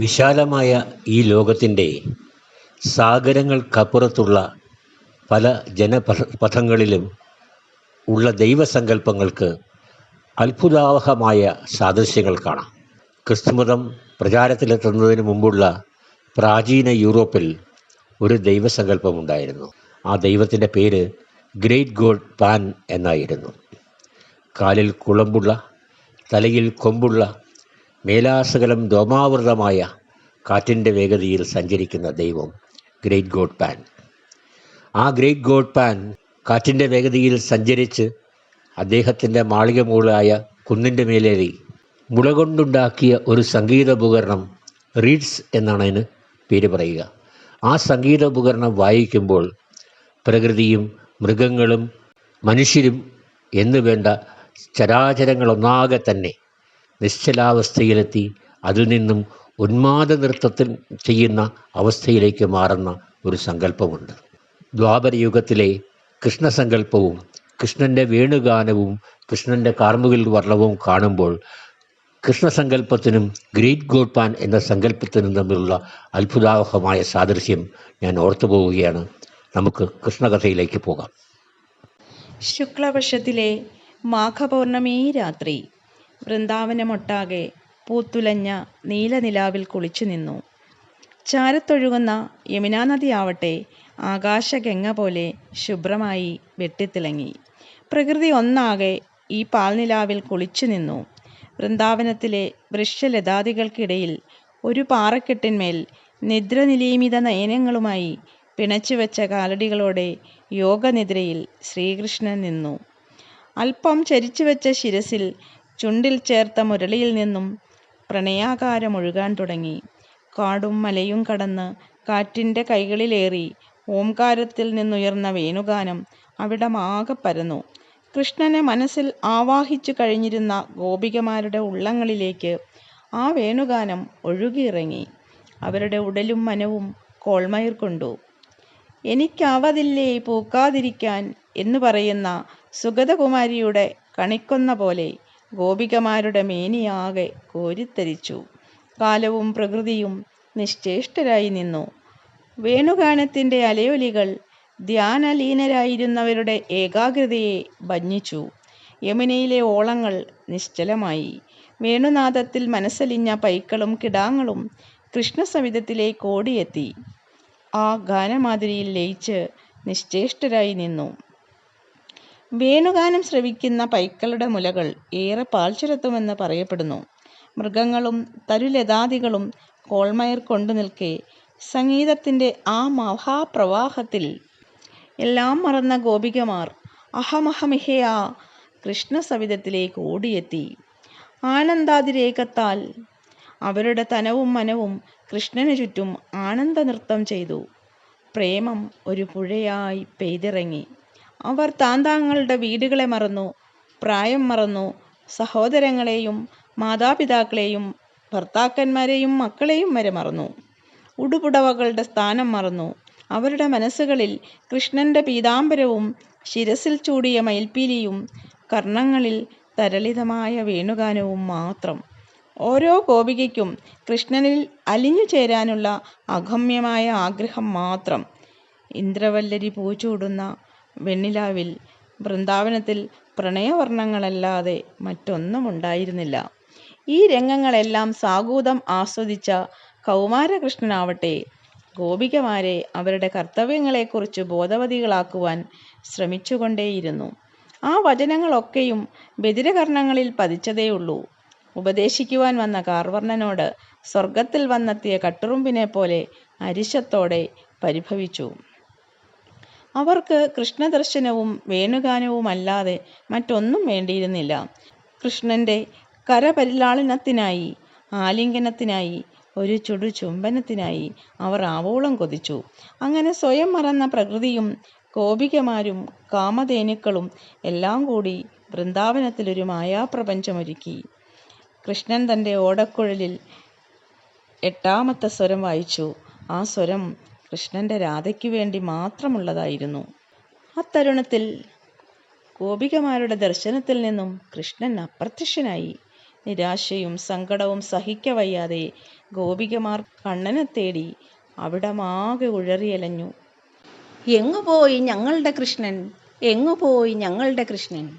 വിശാലമായ ഈ ലോകത്തിന്റെ സാഗരങ്ങൾക്കപ്പുറത്തുള്ള പല ജനപഥങ്ങളിലും ഉള്ള ദൈവസങ്കല്പങ്ങൾക്ക് അത്ഭുതാവഹമായ സാദൃശ്യങ്ങൾ കാണാം. ക്രിസ്തുമതം പ്രചാരത്തിലെത്തുന്നതിന് മുമ്പുള്ള പ്രാചീന യൂറോപ്പിൽ ഒരു ദൈവസങ്കല്പമുണ്ടായിരുന്നു. ആ ദൈവത്തിന്റെ പേര് ഗ്രേറ്റ് ഗോഡ് പാൻ എന്നായിരുന്നു. കാലിൽ കുളമ്പുള്ള തലയിൽ കൊമ്പുള്ള മേലാസകലം രോമാവൃതമായ കാറ്റിന്റെ വേഗതയിൽ സഞ്ചരിക്കുന്ന ദൈവം ഗ്രേറ്റ് ഗോഡ് പാൻ. ആ ഗ്രേറ്റ് ഗോഡ് പാൻ കാറ്റിന്റെ വേഗതയിൽ സഞ്ചരിച്ച് അദ്ദേഹത്തിന്റെ മാളിക മുകളായ കുന്നിന്റെ മേലേറി മുള കൊണ്ടുണ്ടാക്കിയ ഒരു സംഗീതോപകരണം റീഡ്സ് എന്നാണ് അതിന് പേര് പറയുക. ആ സംഗീതോപകരണം വായിക്കുമ്പോൾ പ്രകൃതിയും മൃഗങ്ങളും മനുഷ്യരും എന്നു വേണ്ട ചരാചരങ്ങളൊന്നാകെ തന്നെ നിശ്ചലാവസ്ഥയിലെത്തി അതിൽ നിന്നും ഉന്മാദ നൃത്തത്തിൽ ചെയ്യുന്ന അവസ്ഥയിലേക്ക് മാറുന്ന ഒരു സങ്കല്പമുണ്ട്. ദ്വാപരയുഗത്തിലെ കൃഷ്ണസങ്കല്പവും കൃഷ്ണന്റെ വേണുഗാനവും കൃഷ്ണന്റെ കാർമുകിൽ വർണവും കാണുമ്പോൾ കൃഷ്ണസങ്കല്പത്തിനും ഗ്രേറ്റ് ഗോഡ്പാൻ എന്ന സങ്കല്പത്തിനും തമ്മിലുള്ള അത്ഭുതാവഹമായ സാദൃശ്യം ഞാൻ ഓർത്തു പോവുകയാണ്. നമുക്ക് കൃഷ്ണകഥയിലേക്ക് പോകാം. ശുക്ലപക്ഷത്തിലെ മാഘപൗർണമി രാത്രി വൃന്ദാവനമൊട്ടാകെ പൂത്തുലഞ്ഞ നീലനിലാവിൽ കുളിച്ചു നിന്നു. ചാരത്തൊഴുകുന്ന യമുനാ നദിയാവട്ടെ ആകാശഗംഗ പോലെ ശുഭ്രമായി വെട്ടിത്തിളങ്ങി. പ്രകൃതി ഒന്നാകെ ഈ പാൽനിലാവിൽ കുളിച്ചു നിന്നു. വൃന്ദാവനത്തിലെ വൃക്ഷലതാദികൾക്കിടയിൽ ഒരു പാറക്കെട്ടിന്മേൽ നിദ്രനിലീമിത നയനങ്ങളുമായി പിണച്ചുവെച്ച കാലടികളോടെ യോഗനിദ്രയിൽ ശ്രീകൃഷ്ണൻ നിന്നു. അല്പം ചരിച്ചുവെച്ച ശിരസിൽ ചുണ്ടിൽ ചേർത്ത മുരളിയിൽ നിന്നും പ്രണയാകാരമൊഴുകാൻ തുടങ്ങി. കാടും മലയും കടന്ന് കാറ്റിന്റെ കൈകളിലേറി ഓംകാരത്തിൽ നിന്നുയർന്ന വേണുഗാനം അവിടമാകെ പരന്നു. കൃഷ്ണനെ മനസ്സിൽ ആവാഹിച്ചു കഴിഞ്ഞിരുന്ന ഗോപികമാരുടെ ഉള്ളങ്ങളിലേക്ക് ആ വേണുഗാനം ഒഴുകിയിറങ്ങി. അവരുടെ ഉടലും മനവും കോൾമയിർ കൊണ്ടു. എനിക്കാവതില്ലേ പൂക്കാതിരിക്കാൻ എന്ന് പറയുന്ന സുഗതകുമാരിയുടെ കണിക്കൊന്ന പോലെ ഗോപികമാരുടെ മേനിയാകെ കോരിത്തരിച്ചു. കാലവും പ്രകൃതിയും നിശ്ചേഷ്ടരായി നിന്നു. വേണുഗാനത്തിന്റെ അലയൊലികൾ ധ്യാനലീനരായിരുന്നവരുടെ ഏകാഗ്രതയെ ഭഞ്ജിച്ചു. യമുനയിലെ ഓളങ്ങൾ നിശ്ചലമായി. വേണുനാദത്തിൽ മനസ്സലിഞ്ഞ പൈക്കളും കിടാങ്ങളും കൃഷ്ണസമിതത്തിലേക്ക് ഓടിയെത്തി. ആ ഗാനമാതിരിയിൽ ലയിച്ച് നിശ്ചേഷ്ടരായി നിന്നു. വേണുഗാനം ശ്രവിക്കുന്ന പൈക്കളുടെ മുലകൾ ഏറെ പാൽച്ചുരത്തുമെന്ന് പറയപ്പെടുന്നു. മൃഗങ്ങളും തരുലതാദികളും കോൾമയർ കൊണ്ടു നിൽക്കെ സംഗീതത്തിന്റെ ആ മഹാപ്രവാഹത്തിൽ എല്ലാം മറന്ന ഗോപികമാർ അഹമഹമിഹയാ കൃഷ്ണസവിധത്തിലേക്ക് ഓടിയെത്തി. ആനന്ദാതിരേകത്താൽ അവരുടെ തനവും മനവും കൃഷ്ണനു ചുറ്റും ആനന്ദ നൃത്തം ചെയ്തു. പ്രേമം ഒരു പുഴയായി പെയ്തിറങ്ങി. അവർ താന്താങ്ങളുടെ വീടുകളെ മറന്നു പ്രായം മറന്നു സഹോദരങ്ങളെയും മാതാപിതാക്കളെയും ഭർത്താക്കന്മാരെയും മക്കളെയും വരെ മറന്നു. ഉടുപുടവകളുടെ സ്ഥാനം മറന്നു. അവരുടെ മനസ്സുകളിൽ കൃഷ്ണന്റെ പീതാംബരവും ശിരസിൽ ചൂടിയ മയിൽപ്പീലിയും കർണങ്ങളിൽ തരളിതമായ വേണുഗാനവും മാത്രം. ഓരോ ഗോപികയ്ക്കും കൃഷ്ണനിൽ അലിഞ്ഞു ചേരാനുള്ള അഗമ്യമായ ആഗ്രഹം മാത്രം. ഇന്ദ്രവല്ലരി പൂച്ചൂടുന്ന വെണ്ണിലാവിൽ വൃന്ദാവനത്തിൽ പ്രണയവർണങ്ങളല്ലാതെ മറ്റൊന്നും ഉണ്ടായിരുന്നില്ല ഈ രംഗങ്ങളെല്ലാം സാഗൂതം ആസ്വദിച്ച കൗമാരകൃഷ്ണനാവട്ടെ ഗോപികമാരെ അവരുടെ കർത്തവ്യങ്ങളെക്കുറിച്ച് ബോധവതികളാക്കുവാൻ ശ്രമിച്ചുകൊണ്ടേയിരുന്നു. ആ വചനങ്ങളൊക്കെയും ബദിരകർണങ്ങളിൽ പതിച്ചതേയുള്ളൂ. ഉപദേശിക്കുവാൻ വന്ന കാർവർണനോട് സ്വർഗത്തിൽ വന്നെത്തിയ കട്ടുറുമ്പിനെ പോലെ അരിശത്തോടെ പരിഭവിച്ചു. അവർക്ക് കൃഷ്ണദർശനവും വേണുഗാനവുമല്ലാതെ മറ്റൊന്നും വേണ്ടിയിരുന്നില്ല. കൃഷ്ണന്റെ കരപരിലാളനത്തിനായി ആലിംഗനത്തിനായി ഒരു ചുടു ചുംബനത്തിനായി അവർ ആവോളം കൊതിച്ചു. അങ്ങനെ സ്വയം മറന്ന പ്രകൃതിയും കോപികമാരും കാമധേനുക്കളും എല്ലാം കൂടി വൃന്ദാവനത്തിലൊരു മായാപ്രപഞ്ചമൊരുക്കി. കൃഷ്ണൻ തന്റെ ഓടക്കുഴലിൽ എട്ടാമത്തെ സ്വരം വായിച്ചു. ആ സ്വരം കൃഷ്ണന്റെ രാധയ്ക്ക് വേണ്ടി മാത്രമുള്ളതായിരുന്നു. അത്തരുണത്തിൽ ഗോപികമാരുടെ ദർശനത്തിൽ നിന്നും കൃഷ്ണൻ അപ്രത്യക്ഷനായി. നിരാശയും സങ്കടവും സഹിക്കവയ്യാതെ ഗോപികമാർ കണ്ണനെ തേടി അവിടമാകെ ഉഴറിയലഞ്ഞു. എങ്ങുപോയി ഞങ്ങളുടെ കൃഷ്ണൻ? എങ്ങുപോയി ഞങ്ങളുടെ കൃഷ്ണൻ?